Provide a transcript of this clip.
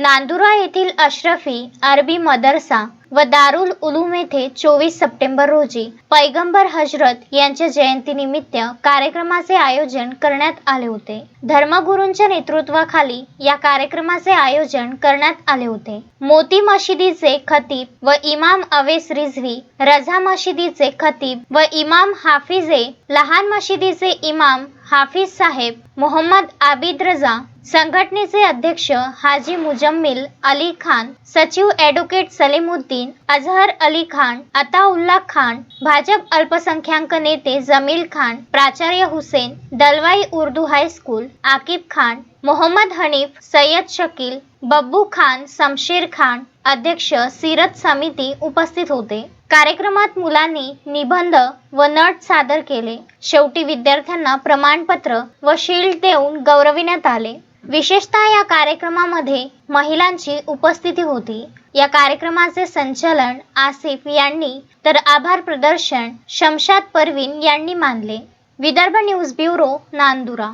नांदुरा येथील अशरफी अरबी मदरसा व दारुल उलूम येथे चोवीस सप्टेंबर रोजी पैगंबर हजरत यांच्या जयंतीनिमित्त कार्यक्रमाचे आयोजन करण्यात आले होते. धर्मगुरूंच्या नेतृत्वाखाली या कार्यक्रमाचे आयोजन करण्यात आले होते. मोती मशिदीचे खतीब व इमाम अवेस रिझवी रझा मशिदीचे खतीब व इमाम हाफिजे लहान मशिदीचे इमाम हाफिज साहेब मोहम्मद आबिद रजा संघटनेचे अध्यक्ष हाजी मुजम्मिल अली खान सचिव ॲडव्होकेट सलीमुद्दीन अझहर अली खान अताउल्ला खान भाजप अल्पसंख्याक नेते जमील खान प्राचार्य हुसेन दलवाई उर्दू हायस्कूल आकिब खान मोहम्मद हनीफ सय्यद शकील बब्बू खान समशेर खान अध्यक्ष सिरत समिती उपस्थित होते. कार्यक्रमात मुलांनी निबंध व नट सादर केले. शेवटी विद्यार्थ्यांना प्रमाणपत्र व शील्ड देऊन गौरविण्यात आले. विशेषतः या कार्यक्रमामध्ये महिलांची उपस्थिती होती. या कार्यक्रमाचे संचालन आसिफ यांनी तर आभार प्रदर्शन शमशाद परवीन यांनी मानले. Vidarbha news bureau Nandura.